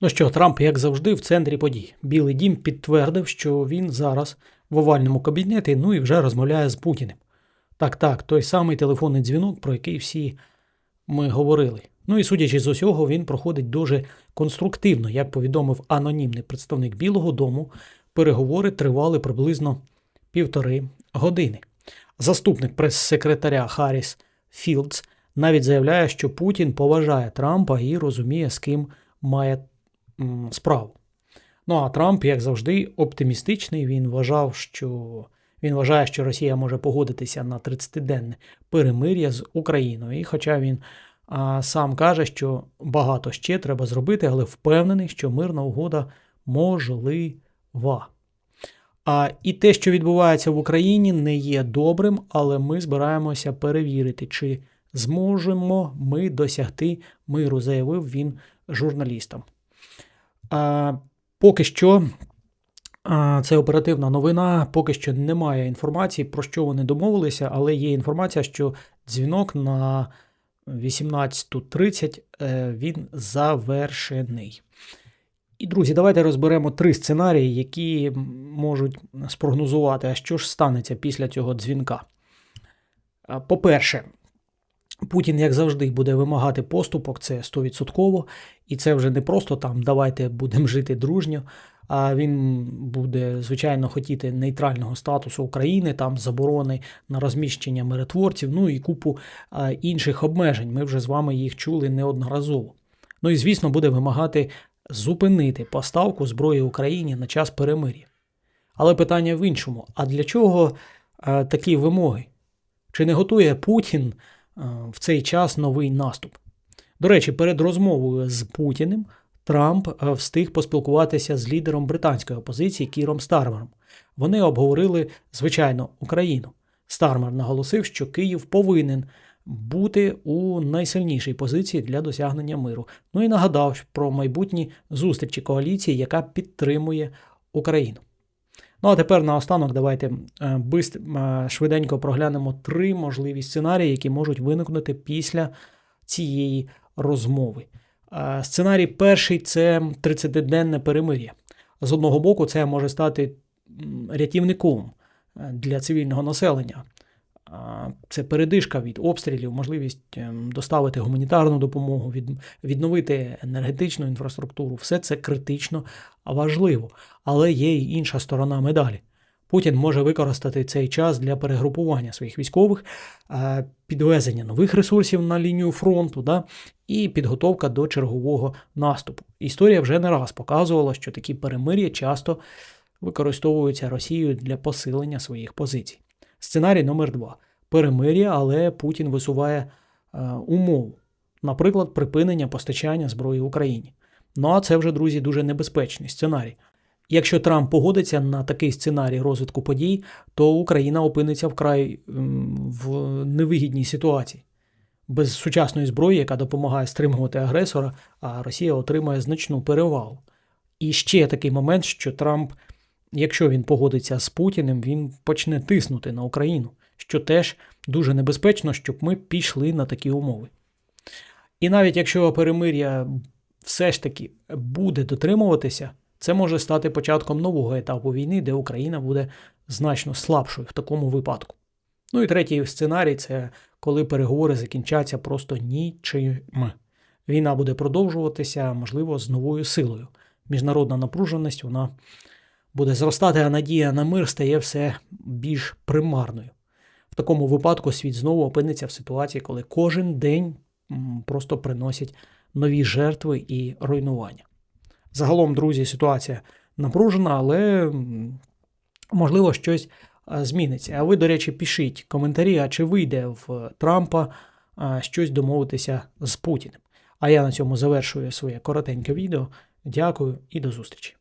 Ну що, Трамп, як завжди, в центрі подій. Білий дім підтвердив, що він зараз в овальному кабінеті, ну і вже розмовляє з Путіним. Так, так, той самий телефонний дзвінок, про який всі ми говорили. Ну і судячи з усього, він проходить дуже конструктивно, як повідомив анонімний представник Білого Дому, переговори тривали приблизно півтори години. Заступник прес-секретаря Харріс Філдс навіть заявляє, що Путін поважає Трампа і розуміє, з ким має справу. Ну а Трамп, як завжди, оптимістичний. Він вважав, що він вважає, що Росія може погодитися на 30-денне перемир'я з Україною. І хоча він а, сам каже, що багато ще треба зробити, але впевнений, що мирна угода можлива. А і те, що відбувається в Україні, не є добрим, але ми збираємося перевірити, чи зможемо ми досягти миру, заявив він журналістам. Поки що це оперативна новина. Поки що немає інформації, про що вони домовилися, але є інформація, що дзвінок на 18.30 е, він завершений. І, друзі, давайте розберемо три сценарії, які можуть спрогнозувати, а що ж станеться після цього дзвінка. По-перше, Путін, як завжди, буде вимагати поступок, це 100%, і це вже не просто там давайте будемо жити дружньо. А він буде, звичайно, хотіти нейтрального статусу України, там заборони на розміщення миротворців, ну і купу інших обмежень. Ми вже з вами їх чули неодноразово. Ну і, звісно, буде вимагати зупинити поставку зброї Україні на час перемир'я. Але питання в іншому: а для чого такі вимоги? Чи не готує Путін в цей час новий наступ? До речі, перед розмовою з Путіним Трамп встиг поспілкуватися з лідером британської опозиції Кіром Стармером. Вони обговорили, звичайно, Україну. Стармер наголосив, що Київ повинен бути у найсильнішій позиції для досягнення миру. Ну і нагадав про майбутні зустрічі коаліції, яка підтримує Україну. Ну а тепер наостанок давайте е, е, швиденько проглянемо три можливі сценарії, які можуть виникнути після цієї розмови. Е, Сценарій перший це 30-денне перемир'я. З одного боку, це може стати рятівником для цивільного населення. Це передишка від обстрілів, можливість ем, доставити гуманітарну допомогу, від, відновити енергетичну інфраструктуру. Все це критично важливо. Але є й інша сторона медалі. Путін може використати цей час для перегрупування своїх військових, е, підвезення нових ресурсів на лінію фронту да, і підготовка до чергового наступу. Історія вже не раз показувала, що такі перемир'я часто використовуються Росією для посилення своїх позицій. Сценарій номер два перемир'я, але Путін висуває е, умову, наприклад, припинення постачання зброї Україні. Ну а це вже, друзі, дуже небезпечний сценарій. Якщо Трамп погодиться на такий сценарій розвитку подій, то Україна опиниться вкрай в невигідній ситуації. Без сучасної зброї, яка допомагає стримувати агресора, а Росія отримає значну перевагу. І ще такий момент, що Трамп, якщо він погодиться з Путіним, він почне тиснути на Україну, що теж дуже небезпечно, щоб ми пішли на такі умови. І навіть якщо перемир'я все ж таки буде дотримуватися, це може стати початком нового етапу війни, де Україна буде значно слабшою в такому випадку. Ну і третій сценарій це коли переговори закінчаться просто нічим. Війна буде продовжуватися, можливо, з новою силою. Міжнародна напруженість вона буде зростати, а надія на мир стає все більш примарною. В такому випадку світ знову опиниться в ситуації, коли кожен день просто приносить нові жертви і руйнування. Загалом, друзі, ситуація напружена, але можливо щось зміниться. А ви, до речі, пишіть коментарі, а чи вийде в Трампа щось домовитися з Путіним. А я на цьому завершую своє коротеньке відео. Дякую і до зустрічі.